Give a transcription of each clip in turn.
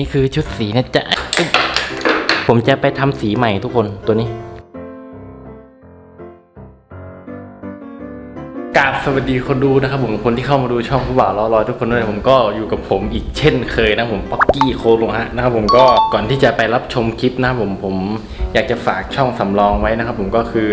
นี่คือชุดสีนะจ๊ะ ผมจะไปทำสีใหม่ทุกคนตัวนี้ สวัสดีคนดูนะครับผมคนที่เข้ามาดูช่องผู้บ่าวล้อลอยทุกคนด้วยผมก็อยู่กับผมอีกเช่นเคยนะผมป๊อกกี้โคโรฮะนะครับผมก็ก่อนที่จะไปรับชมคลิปนะครับผมผมอยากจะฝากช่องสำรองไว้นะครับผมก็คือ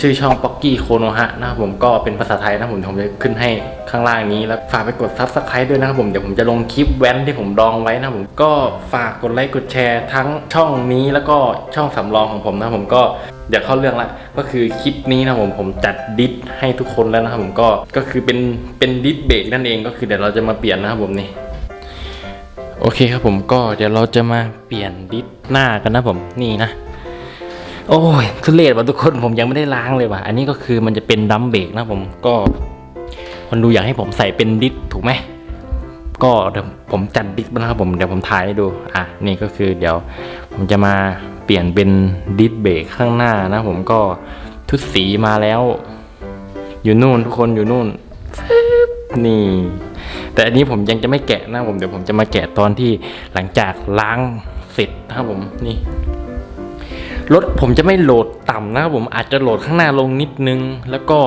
ชื่อช่องป๊อกกี้โคโนฮะนะครับผมก็เป็นภาษาไทยนะผมผมจะขึ้นให้ข้างล่างนี้แล้วฝากไปกดซับสไครต์ด้วยนะครับผมเดี๋ยวผมจะลงคลิปแว้นที่ผมดองไว้นะครับผมก็ฝากกดไลค์กดแชร์ทั้งช่องนี้แล้วก็ช่องสำรองของผมนะครับผมก็ เดี๋ยวเข้าเรื่องละก็คือคลิปนี้นะผมผมจัดดิสให้ทุกคนแล้วนะครับผมก็ก็คือเป็นเป็นดิสเบรกนั่นเองก็คือเดี๋ยวเราจะมาเปลี่ยนนะครับผมนี่โอเคครับผมก็เดี๋ยวเราจะมาเปลี่ยนดิสหน้ากันนะผมนี่นะ โอ้ยทุเรศว่ะทุกคนผมยังไม่ได้ล้างเลยว่ะ อันนี้ก็คือมันจะเป็นดัมเบรกนะผมก็คนดูอยากให้ผมใส่เป็นดิสถูกไหม ก็เดี๋ยวผมจัดดิสนะครับผมเดี๋ยวผมถ่ายให้ดูอะนี่ก็คือเดี๋ยวผมจะมาเปลี่ยนเป็นดิสเบรกข้างหน้านะผมก็ทุกสีมาแล้ว อยู่นู่นทุกคนอยู่นู่นนี่ แต่อันนี้ผมยังจะไม่แกะนะผมเดี๋ยวผมจะมาแกะตอนที่หลังจากล้างเสร็จนะครับผมนี่รถผมจะไม่โหลดต่ำนะครับผมอาจจะโหลดข้างหน้าลงนิดนึง แล้วก็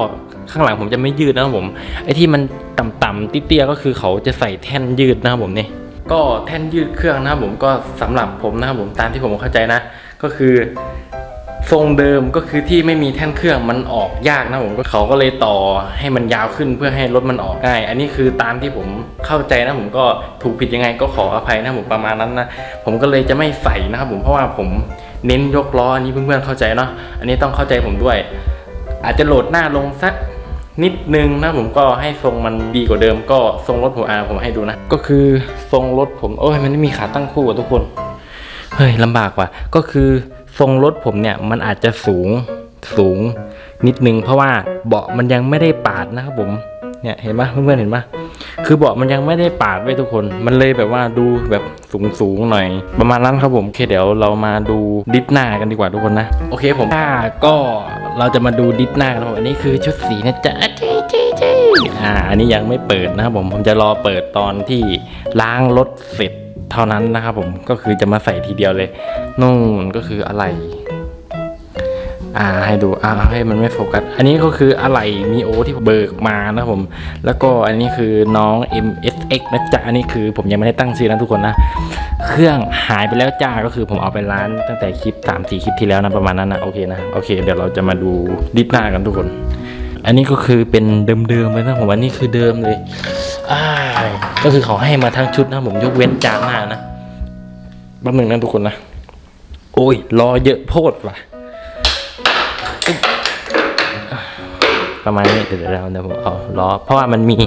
ข้างหลังผมจะไม่ยืดนะครับผมไอ้ที่มันต่ำๆเตี้ยๆก็คือเขาจะใส่แท่นยืดนะครับผมนี่ก็แท่นยืดเครื่องนะครับผมก็สำหรับผมนะครับผมตามที่ผมเข้าใจนะ ก็คือทรงเดิมก็คือที่ไม่มีแท่นเครื่องมันออกยากนะผมก็เขาก็เลยต่อให้มันยาวขึ้นเพื่อให้รถมันออกง่าย อันนี้คือตามที่ผมเข้าใจนะผมก็ถูกผิดยังไงก็ขออภัยนะผมประมาณนั้นนะผมก็เลยจะไม่ใส่นะครับผมเพราะว่าผมเน้นยกล้ออันนี้เพื่อนๆเข้าใจเนาะอันนี้ต้องเข้าใจผมด้วย อาจจะโหลดหน้าลงสัก นิดนึงนะผมก็ให้ทรงมันดีกว่าเดิม ก็ทรงรถผมอาผมให้ดูนะ ก็คือทรงรถผมโอ้ยมันไม่มีขาตั้งคู่อะทุกคนเฮ้ยลำบากว่ะก็คือทรงรถผมเนี่ยมันอาจจะสูงสูงนิดนึงเพราะว่าเบาะมันยังไม่ได้ปาดนะครับผม เนี่ยเห็นปะเพื่อนๆเห็นปะคือเบาะมันยังไม่ได้ปาดไว้ทุกคน มันเลยแบบว่าดูแบบสูงสูงหน่อย ประมาณนั้นครับผมโอเคเดี๋ยวเรามาดูดิสหน้ากันดีกว่าทุกคนนะ โอเคผมถ้าก็เราจะมาดูดิสหน้ากันผมอันนี้คือชุดสีนะจ๊ะเจ๊เจ๊เจ๊อ่า อันนี้ยังไม่เปิดนะครับผม ผมจะรอเปิดตอนที่ล้างรถเสร็จเท่านั้นนะครับผม ก็คือจะมาใส่ทีเดียวเลย นู่นก็คืออะไร อ่าให้ดูอ่าให้มันไม่โฟกัส อันนี้ก็คืออะไรมีโอที่เบิกมานะผม แล้วก็อันนี้คือน้อง MSX นะจ๊ะ อันนี้คือผมยังไม่ได้ตั้งชื่อนะทุกคนนะ เครื่องหายไปแล้วจ้า ก็คือผมเอาไปร้านตั้งแต่คลิป3ามสี่คลิปที่แล้วนะประมาณนั้นนะโอเคนะ โอเค เดี๋ยวเราจะมาดูดิสหน้ากันทุกคน อันนี้ก็คือเป็นเดิมๆเลยนะผมอันนี้คือเดิมเลยอ่าก็คือเขาให้มาทั้งชุดนะผมยกเว้นจานหน้านะแป๊บหนึงนะทุกคนนะ โอ้ยรอเยอะโพดว่ะ ประมาณนี้เดี๋ยวเราเดี๋ยวผมเอาล้อเพราะว่ามันมี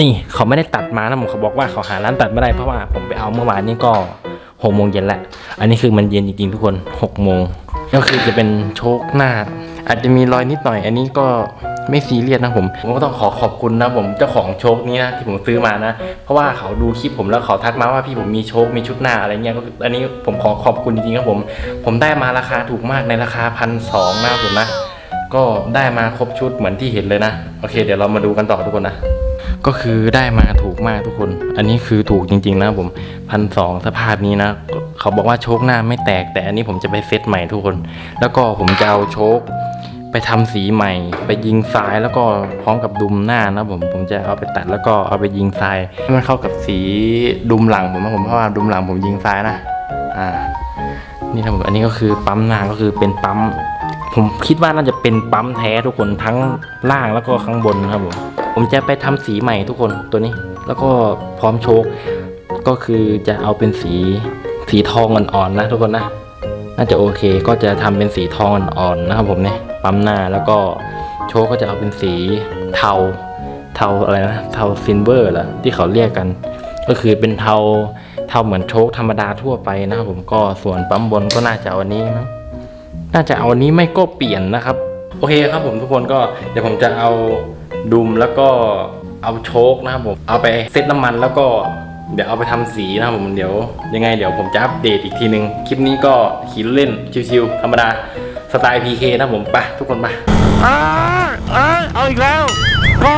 นี่เขาไม่ได้ตัดมานะผมเขาบอกว่าเขาหาร้านตัดไม่ได้เพราะว่าผมไปเอาเมื่อวานนี้ก็หกโมงเย็นแหละ อันนี้คือมันเย็นจริงๆทุกคนหกโมงก็คือจะเป็นโชคหน้า อาจจะมีรอยนิดหน่อย อันนี้ก็ไม่ซีเรียสนะผมผมก็ต้องขอขอบคุณนะผมเจ้าของโชคนี้นะที่ผมซื้อมานะ เพราะว่าเขาดูคลิปผมแล้วเขาทักมาว่าพี่ผมมีโชคมีชุดหน้าอะไรเงี้ยก็ออันนี้ผมขอขอบคุณจริงๆครับผม ผมได้มาราคาถูกมากในราคาพันสองนะผมนะ ก็ได้มาครบชุดเหมือนที่เห็นเลยนะ โอเค เดี๋ยวเรามาดูกันต่อทุกคนนะ ก็คือได้มาถูกมากทุกคน อันนี้คือถูกจริง ๆ นะผมพันสองสภาพนี้นะ เขาบอกว่าโชคหน้าไม่แตก แต่อันนี้ผมจะไปเซตใหม่ทุกคน แล้วก็ผมจะเอาโชคไปทำสีใหม่ ไปยิงทรายแล้วก็พร้อมกับดุมหน้านะผมผมจะเอาไปตัดแล้วก็เอาไปยิงทรายให้มันเข้ากับสีดุมหลังผมนะผมเพราะว่าดุมหลังผมยิงทรายนะ อ่า นี่นะผมอันนี้ก็คือปั๊มหน้าก็คือเป็นปั๊ม ผมคิดว่าน่าจะเป็นปั๊มแท้ทุกคนทั้งล่างแล้วก็ข้างบนครับผมผมจะไปทำสีใหม่ทุกคนตัวนี้ แล้วก็พร้อมโชคก็คือจะเอาเป็นสีสีทองอ่อนๆนะ ทุกคนนะ น่าจะโอเคก็จะทำเป็นสีทองอ่อนๆนะครับผมเนี่ยปั๊มหน้าแล้วก็โชคก็จะเอาเป็นสีเทาเทาอะไรนะเทาซิลเวอร์เหรอที่เขาเรียกกัน ก็คือเป็นเทาเทาเหมือนโชคธรรมดาทั่วไปนะครับผมก็ส่วนปั๊มบนก็น่าจะเอาอันนี้มั้ง น่าจะเอาอันนี้ไม่ก็เปลี่ยนนะครับ โอเคครับผมทุกคนก็เดี๋ยวผมจะเอาดุมแล้วก็เอาโชคนะครับผมเอาไปเซตน้ำมันแล้วก็เดี๋ยวเอาไปทำสีนะครับผมเดี๋ยวยังไงเดี๋ยวผมจะอัปเดตอีกทีนึง คลิปนี้ก็ขี่เล่นชิวๆธรรมดาสไตล์ PK นะครับผมไปทุกคนไปอ่าอ่าเอาอีกแล้ว ก็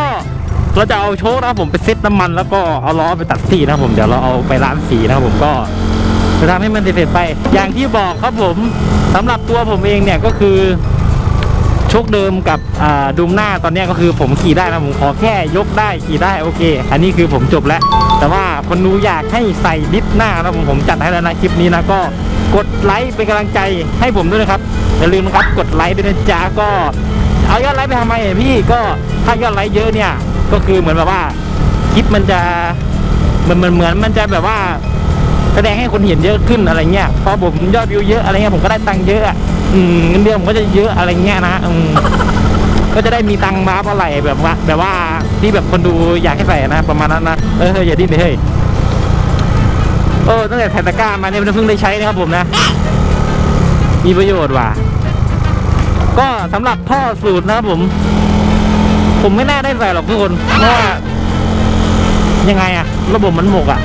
เราจะเอาโชคนะครับผมไปเซ็ตน้ำมันแล้วก็เอาล้อไปตัดสีนะครับผมเดี๋ยวเราเอาไปร้านสีนะครับผมก็ จะทำให้มันเสร็จไป อย่างที่บอกครับผมสำหรับตัวผมเองเนี่ยก็คือชคเดิมกับดุมหน้าตอนนี้ก็คือผมขี่ได้นะผมขอแค่ยกได้ขี่ได้โอเค อันนี้คือผมจบแล้ว แต่ว่าคนดูอยากให้ใส่ดิฟหน้านะผมผมจัดให้แล้วนะคลิปนี้นะก็กดไลค์เป็นกำลังใจให้ผมด้วยนะครับอย่าลืมนะครับกดไลค์ด้วยนะจ๊ะก็เอายอดไลค์ไปทำไมอะพี่ก็ถ้ายอดไลค์เยอะเนี่ยก็คือเหมือนแบบว่าคลิปมันจะมันเหมือนเหมือนมันจะแบบว่า แสดงให้คนเห็นเยอะขึ้นอะไรเงี้ยพอผมยอดวิวเยอะอะไรเงี้ยผมก็ได้ตังค์เยอะอืมเงินเดือนผมก็จะเยอะอะไรเงี้ยนะอืมก็จะได้มีตังค์มาอะไรแบบว่า แบบว่าที่แบบคนดูอยากให้ใส่นะ ประมาณนั้นนะเออเฮ้ยอย่าดิ้นเลยเฮ้ยโอ้ตั้งแต่ใส่ตะกร้ามาเนี่ยเพิ่งได้ใช้นะครับผมนะ มีประโยชน์ว่ะก็สำหรับท่อสูตรนะครับผม ผมไม่น่าได้ใส่หรอกทุกคนเพราะว่ายังไงอะระบบมันหมกอะ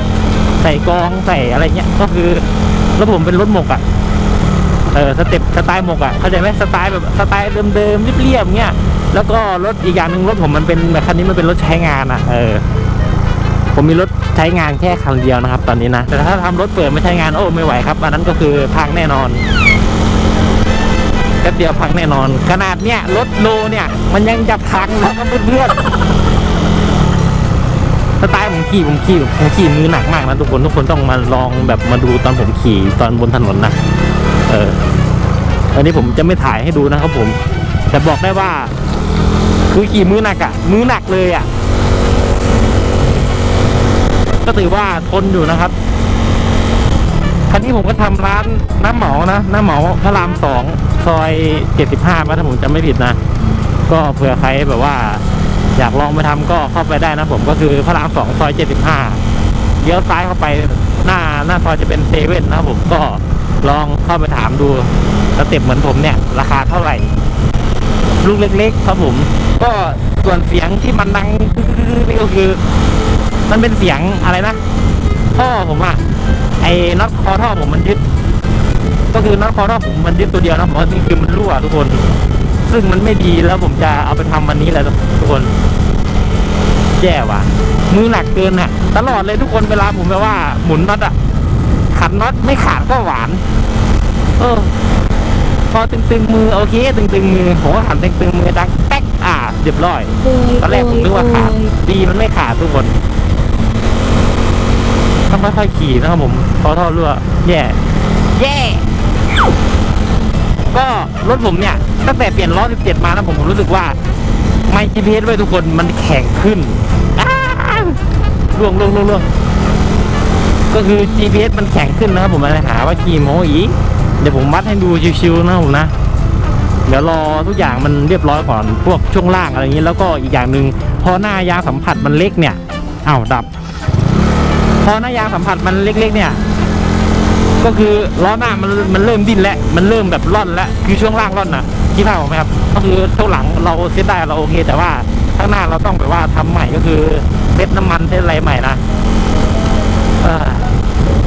ใส่กองใส่อะไรเงี้ยก็คือระบบเป็นรถหมกอะเออสเต็ปสไตล์หมกอะเข้าใจไหมสไตล์แบบสไตล์เดิมๆเรียบๆเงี้ยแล้วก็รถอีกอย่างหนึ่งรถผมมันเป็นแบบคันนี้มันเป็นรถใช้งานอะเออ ผมมีรถใช้งานแค่คันเดียวนะครับ ตอนนี้นะแต่ถ้าทำรถเปิดไม่ใช้งานโอ้ไม่ไหวครับอันนั้นก็คือพังแน่นอนแป๊บเดียวพังแน่นอน ขนาดเนี้ยรถโลเนี่ย มันยังจะพังแล้วก็เพื่อนๆ สไตล์ผมขี่ผมขี่ผมขี่มือหนักมากนะทุกคนทุกคนต้องมาลองแบบมาดูตอนผมขี่ตอนบนถนนนะเอออันนี้ผมจะไม่ถ่ายให้ดูนะครับผม แต่บอกได้ว่าคือขี่มือหนักอะมือหนักเลยอะก็ถือว่าทนอยู่นะครับคันนี้ผมก็ทำร้านน้ำเหมานะน้ำเหมาพระรามสองซอยเจ็ดสิบห้าถ้าผมจำไม่ผิดนะ ก็เผื่อใครแบบว่า อยากลองไปทำก็เข้าไปได้นะผมก็คือพระรามสองซอยเจ็ดสิบห้าเลี้ยวซ้ายเข้าไปหน้าหน้าซอยจะเป็นเซเว่นนะผมก็ลองเข้าไปถามดูสเต็ปเหมือนผมเนี่ย ราคาเท่าไหร่ ลูกเล็ก ๆ ครับผม ก็ส่วนเสียงที่มันดังนี่ก็คือ มันเป็นเสียงอะไรนะท่อผมอะไอ้น็อตคอท่อผมมันยึด ก็คือน็อตคอท่อผมมันยึดตัวเดียวนะผมว่านี่คือมันรั่วทุกคน ซึ่งมันไม่ดีแล้วผมจะเอาไปทำวันนี้แหละทุกคนแย่ว่ะ มือหนักเกินอะตลอดเลยทุกคนเวลาผมแบบว่า หมุนน็อตอะขันน็อตไม่ขาดก็หวาน เออ พอตึงๆมือโอเค ตึงๆมือผมก็ขันตึงๆมือดังแป๊กอ่าเรียบร้อยตอนแรกผมนึกว่าขาดดีมันไม่ขาดทุกคนต้องค่อยๆขี่นะครับผมพอท่อรั่วแย่ แย่ ก็รถผมเนี่ยตั้งแต่เปลี่ยนล้อ17 มานะผมผมรู้สึกว่า ไม่ GPS ไว้ทุกคนมันแข็งขึ้นอ้าวล่วงล่วงล่วงล่วงก็คือ GPS มันแข็งขึ้นนะครับผมมาหาว่าขี่โมอีเดี๋ยวผมวัดให้ดูชิวๆนะผมนะ เดี๋ยวรอทุกอย่างมันเรียบร้อยก่อนพวกช่วงล่างอะไรอย่างนี้ แล้วก็อีกอย่างหนึ่งพอหน้ายางสัมผัสมันเล็กเนี่ยอ้าวดับ พอหน้ายางสัมผัสมันเล็กๆเนี่ย ก็คือล้อหน้ามันมันเริ่มดิ้นแล้วมันเริ่มแบบร่อนแล้วคือช่วงล่างร่อนนะคิดภาพออกไหมครับ ก็คือช่วงหลังเราเซตได้เราโอเค แต่ว่าข้างหน้าเราต้องแบบว่าทำใหม่ก็คือเซตน้ำมันเซตอะไรใหม่นะ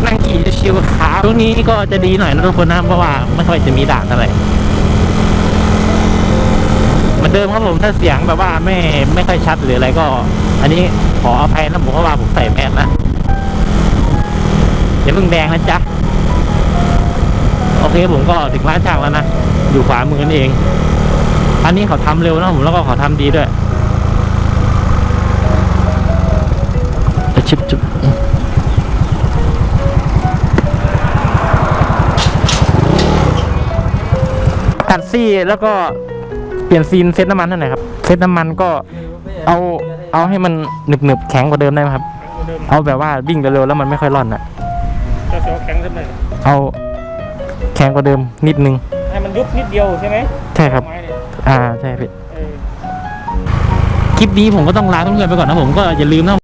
นั่งขี่ชิวขาช่วงนี้ก็จะดีหน่อยนะทุกคนนะเพราะว่าไม่ค่อยจะมีด่านเท่าไหร่เหมือนเดิมครับผมถ้าเสียงแบบว่าไม่ไม่ค่อยชัดหรืออะไรก็ อันนี้ขออภัยนะผมเพราะว่าผมใส่แมสนะอย่าเพิ่งแดงนะจ๊ะ เคผมก็ถึงร้านช่างแล้วนะ อยู่ขวามือนั่นเอง อันนี้เขาทำเร็วนะผมแล้วก็เขาทำดีด้วยจะชิบจุบตัดซี่แล้วก็เปลี่ยนซีนเซตน้ำมันเท่าไหร่ครับ เซตน้ำมันก็เอาเอาให้มันหนึบหนึบๆแข็งกว่าเดิมได้ไหมครับ เอาแบบว่าวิ่งเร็วๆแล้วมันไม่ค่อยร่อนอะจะเสียวแข็งขึ้นเลยเอาแข็งกว่าเดิมนิดนึง ให้มันยุบนิดเดียวใช่ไหมใช่ครับ ไม้เนี่ยอ่า ใช่พี่ เออ คลิปนี้ผมก็ต้องลาเพื่อนๆไปก่อนนะผมก็อย่าลืมนะ